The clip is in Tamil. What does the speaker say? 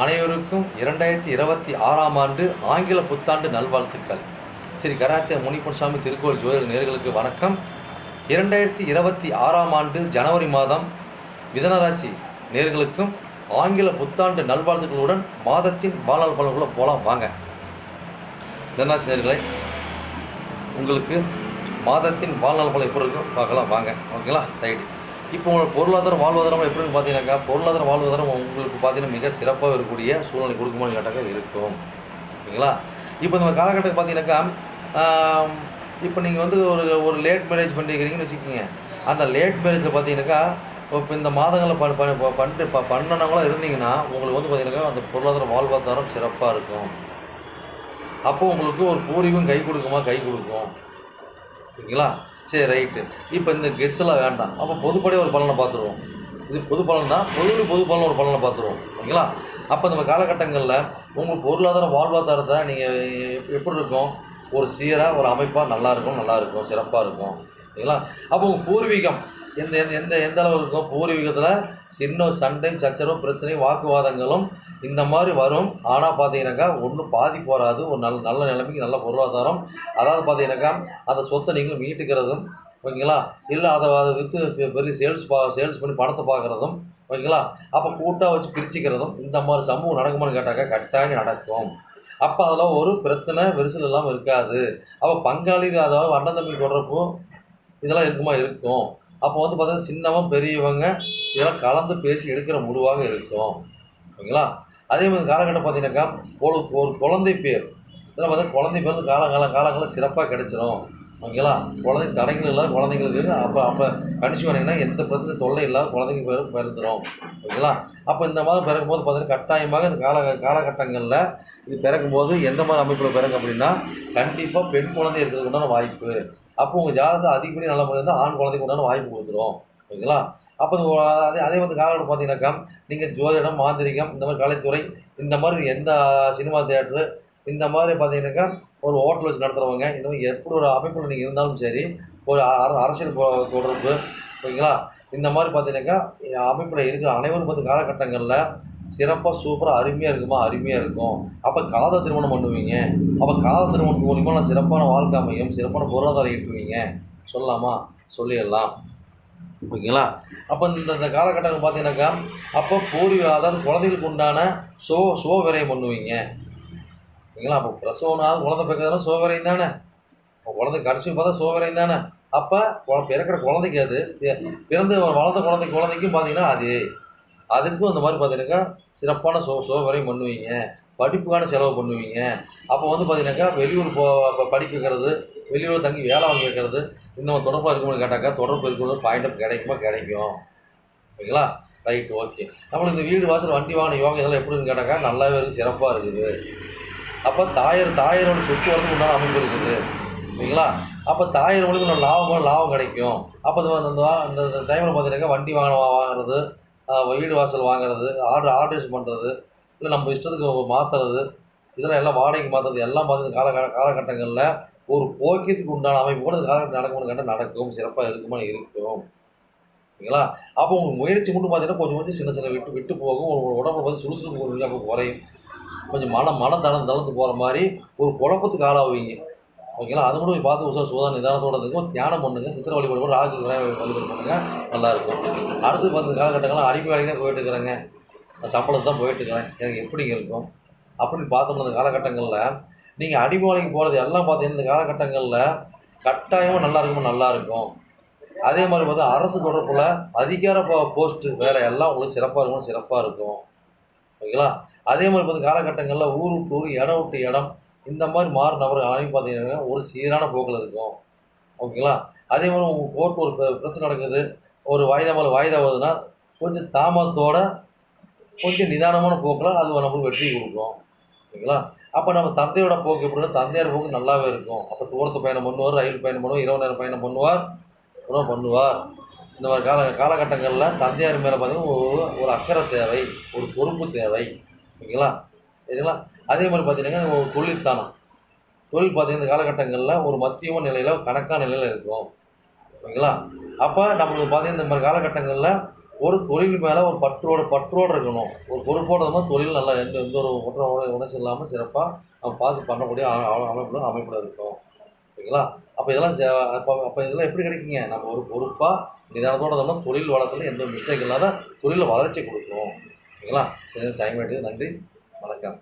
அனைவருக்கும் இரண்டாயிரத்தி இருபத்தி ஆறாம் ஆண்டு ஆங்கில புத்தாண்டு நல்வாழ்த்துக்கள். ஸ்ரீ கராத்தே முனிப்பன்சாமி திருக்கோள் ஜோதிடர் நேர்களுக்கு வணக்கம். இரண்டாயிரத்தி இருபத்தி ஆறாம் ஆண்டு ஜனவரி மாதம் மிதனராசி நேர்களுக்கும் ஆங்கில புத்தாண்டு நல்வாழ்த்துக்களுடன் மாதத்தின் வாழ்நாள் பலன்களை போகலாம் வாங்க. மிதனராசி நேர்களை உங்களுக்கு மாதத்தின் வாழ்நாள் பலன் எப்படி இருக்கும் பார்க்கலாம் வாங்க. ஓகேங்களா? ரைட்டு. இப்போ உங்களோட பொருளாதாரம் வாழ்வாதாரம் எப்படி பார்த்தீங்கன்னாக்கா பொருளாதார வாழ்வாதாரம் உங்களுக்கு பார்த்தீங்கன்னா மிக சிறப்பாக இருக்கக்கூடிய சூழ்நிலை கொடுக்குமான்னு கேட்டாக்கா இருக்கும். ஓகேங்களா? இப்போ நம்ம காலகட்டத்தில் பார்த்தீங்கன்னாக்கா இப்போ நீங்கள் வந்து ஒரு ஒரு லேட் மேரேஜ் பண்ணிக்கிறீங்கன்னு வச்சுக்கோங்க. அந்த லேட் மேரேஜில் பார்த்தீங்கன்னாக்கா இப்போ இந்த மாதங்களில் பண் ப- ப- பண்ணிட்டு ப பண்ணனவங்களாம் இருந்தீங்கன்னா உங்களுக்கு வந்து பார்த்தீங்கன்னாக்கா அந்த பொருளாதார வாழ்வாதாரம் சிறப்பாக இருக்கும். அப்போது உங்களுக்கு ஒரு பூர்வீகம் கை கொடுக்குமா? கை கொடுக்கும். ஓகேங்களா? சரி ரைட்டு. இப்போ இந்த கெஸ்டெல்லாம் வேண்டாம். அப்போ பொதுப்படையாக ஒரு பலனை பார்த்துருவோம். இது பொது பலன் தான் பொது பொது பலன் ஒரு பலனை பார்த்துருவோம். ஓகேங்களா? அப்போ நம்ம காலகட்டங்களில் உங்கள் பொருளாதார வாழ்வாதாரத்தை நீங்கள் எப்படி இருக்கும்? ஒரு சீராக ஒரு அமைப்பாக நல்லா இருக்கும் நல்லா இருக்கும் சிறப்பாக இருக்கும். ஓகேங்களா? அப்போ உங்கள் பூர்வீகம் எந்த எந்த எந்த எந்த அளவு இருக்கும்? பூர்வீகத்தில் சின்ன சண்டை சச்சரவும் பிரச்சனையும் வாக்குவாதங்களும் இந்த மாதிரி வரும். ஆனால் பார்த்தீங்கன்னாக்கா ஒன்றும் பாதிப்பு வராது ஒரு நல்ல நல்ல நிலைமைக்கு நல்ல பொருளாதாரம். அதாவது பார்த்தீங்கன்னாக்கா அந்த சொத்தை நீங்களும் மீட்டுக்கிறதும் ஓகேங்களா? இல்லை அதை அதை விற்று பெரிய சேல்ஸ் பா சேல்ஸ் பண்ணி பணத்தை பார்க்குறதும் ஓகேங்களா? அப்போ கூட்டாக வச்சு பிரிச்சுக்கிறதும் இந்த மாதிரி சமூகம் நடக்குமான்னு கேட்டாக்கா கட்டாயம் நடக்கும். அப்போ அதெல்லாம் ஒரு பிரச்சனை விரிசல் இல்லாமல் இருக்காது. அப்போ பங்காளி அதாவது அண்ணன் தம்பி தொடர்பு இதெல்லாம் இருக்குமா? இருக்கும். அப்போ வந்து பார்த்தீங்கன்னா சின்னவன் பெரியவங்க இதெல்லாம் கலந்து பேசி எடுக்கிற முடிவாக இருக்கும். ஓகேங்களா? அதே மாதிரி காலகட்டம் பார்த்தீங்கன்னாக்கா ஒரு ஒரு குழந்தை பேர். இதெல்லாம் பார்த்தா குழந்தை பேர் வந்து காலங்காலம் காலங்களில் சிறப்பாக கிடைச்சிடும் ஓகேங்களா? குழந்தை தடைகள் இல்லாத குழந்தைங்களுக்கு அப்போ அப்போ கணிச்சு வரீங்கன்னா எந்த பிரச்சனை தொல்லை இல்லாத குழந்தைங்க பேர் பிறந்துடும் ஓகேங்களா? அப்போ இந்த மாதிரி பிறக்கும் போது பார்த்தீங்கன்னா கட்டாயமாக இந்த கால காலகட்டங்களில் இது பிறக்கும் போது எந்த மாதிரி அமைப்பில் பிறக்கும் அப்படின்னா கண்டிப்பாக பெண் குழந்தை இருக்கிறதுக்குண்டான வாய்ப்பு. அப்போ உங்கள் ஜாதகத்தை அதிகப்படி நல்ல முறையில் இருந்தால் ஆண் குழந்தைக்கு உண்டான வாய்ப்பு கொடுத்துரும். ஓகேங்களா? அப்போ அதே அதே வந்து காலகட்டம் பார்த்தீங்கன்னாக்கா நீங்கள் ஜோதிடம் மாந்திரிகம் இந்த மாதிரி கலைத்துறை இந்த மாதிரி எந்த சினிமா தேட்ரு இந்த மாதிரி பார்த்தீங்கன்னாக்கா ஒரு ஹோட்டல் வச்சு நடத்துகிறவங்க இந்த மாதிரி எப்படி ஒரு அமைப்பில் நீங்கள் இருந்தாலும் சரி ஒரு அர- அரசியல் தொடர்பு ஓகேங்களா? இந்த மாதிரி பார்த்தீங்கன்னாக்கா அமைப்பில் இருக்கிற அனைவரும் பார்த்து காலகட்டங்களில் சிறப்பாக சூப்பராக அருமையாக இருக்குமா? அருமையாக இருக்கும். அப்போ காதல் திருமணம் பண்ணுவீங்க. அப்போ காதல் திருமணம் மூலிமா நான் சிறப்பான வாழ்க்கை அமையும் சிறப்பான பொருளாதாரம் ஈட்டுவீங்க. சொல்லலாமா? சொல்லிடலாம். ஓகேங்களா? அப்போ இந்த இந்த காலகட்டங்கள் பார்த்தீங்கன்னாக்கா அப்போ பூரி அதாவது குழந்தைகளுக்கு உண்டான சோ சோ விரயம் பண்ணுவீங்க. ஓகேங்களா? அப்போ பிரசவனாவது குழந்தை பிறக்கிறதுனா சோ விரயம் தானே? அப்போ குழந்தை கடைசி பார்த்தா சோ விரயம் தானே? அப்போ குழ- பிறக்கிற குழந்தைக்கு அது பிறந்து வளர்ந்த குழந்தை குழந்தைக்கும் பார்த்தீங்கன்னா அது. அதுக்கும் அந்த மாதிரி பார்த்தீங்கன்னாக்கா சிறப்பான சோ சோகரையும் பண்ணுவீங்க. படிப்புக்கான செலவு பண்ணுவீங்க. அப்போ வந்து பார்த்தீங்கன்னாக்கா வெளியூர் போ ப- படிக்க வைக்கிறது வெளியூர் தங்கி வேலை வாங்கி வைக்கிறது இந்த மாதிரி தொடர்பாக இருக்கும்னு கேட்டாக்கா தொடர்பு இருக்கிறது பாயிண்ட் கிடைக்குமா? கிடைக்கும். ஓகேங்களா? ரைட் ஓகே நம்மளுக்கு இந்த வீடு வாசல் வண்டி வாகன யோகம் இதெல்லாம் எப்படின்னு கேட்டாக்கா நல்லாவே இருக்குது சிறப்பாக இருக்குது. அப்போ தாயர் தாயரோட சொத்து வரது உண்டான அமைப்பு இருக்குது. ஓகேங்களா? அப்போ தாயர் உங்களுக்கு லாபம் லாபம் கிடைக்கும். அப்போ இந்த இந்த டைமில் பார்த்தீங்கன்னாக்கா வண்டி வாகனம் வாங்குறது வீடு வாசல் வாங்குறது ஆர்டர் ஆர்டர்ஸ் பண்ணுறது இல்லை நம்ம இஷ்டத்துக்கு மாற்றுறது இதெல்லாம் எல்லாம் வாடகைக்கு மாற்றுறது எல்லாம் பார்த்து கால காலகட்டங்களில் ஒரு போக்கியத்துக்கு உண்டான அமைப்பு கூட காலகட்டம் நடக்கும்னு கேட்டால் நடக்கும் சிறப்பாக இருக்குமா இருக்கும். ஓகேங்களா அப்போ உங்களுக்கு முயற்சி மட்டும் பார்த்தீங்கன்னா கொஞ்சம் கொஞ்சம் சின்ன சின்ன விட்டு விட்டு போகும். உங்களோட உடம்பு பார்த்து சுறுசுறுப்பு குறையும். கொஞ்சம் மனம் மனம் தளர்ந்து தளர்ந்து போகிற மாதிரி ஒரு குழப்பத்துக்கு ஆளாவீங்க. ஓகேங்களா? அது மட்டும் பார்த்து உசா சுதா நிதானத்தோட இருக்கும் தியானம் பண்ணுங்க. சித்திர வழிபாடு கூட ராகு வழிபாடு பண்ணுங்க. நல்லாயிருக்கும் அடுத்து பார்த்து காலகட்டங்கள்லாம் அடிப்பு வேலைக்கு தான் போயிட்டு இருக்கிறேங்க. நான் தான் போயிட்டு இருக்கிறேன். எனக்கு எப்படிங்க இருக்கும்? அப்படின்னு பார்த்தோம்னா இந்த காலகட்டங்களில் நீங்கள் அடிப்பு வேலைக்கு போகிறது எல்லாம் பார்த்தீங்கன்னா இந்த காலகட்டங்களில் கட்டாயமாக நல்லா இருக்குமோ? நல்லா இருக்கும். அதே மாதிரி பார்த்தா அரசு தொடர்பில் அதிகார போஸ்ட்டு வேலை எல்லாம் உங்களுக்கு சிறப்பாக இருக்கும்? சிறப்பாக இருக்கும். ஓகேங்களா? அதே மாதிரி பார்த்து காலகட்டங்களில் ஊர் விட்டு ஊர் இடம் விட்டு இடம் இந்த மாதிரி மாறு நபர்கள். அனைத்து பார்த்தீங்கன்னா ஒரு சீரான போக்கில் இருக்கும். ஓகேங்களா? அதே மாதிரி உங்கள் கோர்ட் ஒரு பிரச்சனை நடக்குது. ஒரு வாய்தா மேலே வாய்தா வருதுன்னா கொஞ்சம் தாமதத்தோட கொஞ்சம் நிதானமான போக்கில் அது நம்மளுக்கு வெற்றி கொடுக்கும். ஓகேங்களா? அப்போ நம்ம தந்தையோட போக்கு எப்படின்னா தந்தையார் போக்கு நல்லாவே இருக்கும். அப்போ தூரத்து பயணம் பண்ணுவார் ரயில் பயணம் பண்ணுவார் இரவு நேரம் பயணம் பண்ணுவார் உணவு பண்ணுவார். இந்த மாதிரி கால காலகட்டங்களில் தந்தையார் மேலே பார்த்தீங்கன்னா ஒரு ஒரு அக்கறை தேவை ஒரு பொறுப்பு தேவை. ஓகேங்களா? சரிங்களா? அதே மாதிரி பார்த்தீங்கன்னா ஒரு தொழில் ஸ்தானம் தொழில் பார்த்தீங்கன்னா இந்த காலகட்டங்களில் ஒரு மத்தியம நிலையில் கணக்கான நிலையில் இருக்கும் ஓகேங்களா? அப்போ நம்மளுக்கு பார்த்தீங்கன்னா இந்த மாதிரி காலகட்டங்களில் ஒரு தொழில் மேலே ஒரு பற்றோட பற்றோடு இருக்கணும். ஒரு பொறுப்போட இருந்தால் தொழில் நல்லா எந்த எந்த ஒரு உணர்வு உணர்ச்சி இல்லாமல் சிறப்பாக நம்ம பார்த்து பண்ணக்கூடிய அமைப்பு அமைப்பில் இருக்கும். ஓகேங்களா? அப்போ இதெல்லாம் சே அப்போ அப்போ இதெல்லாம் எப்படி கிடைக்குங்க? நம்ம ஒரு பொறுப்பாக நிதானத்தோட இருந்தோம்னா தொழில் வளத்தில் எந்த மிஸ்டேக் இல்லாத தொழிலில் வளர்ச்சி கொடுக்கும் ஓகேங்களா? சரி டைம் எடுத்து நன்றி. வணக்கம்.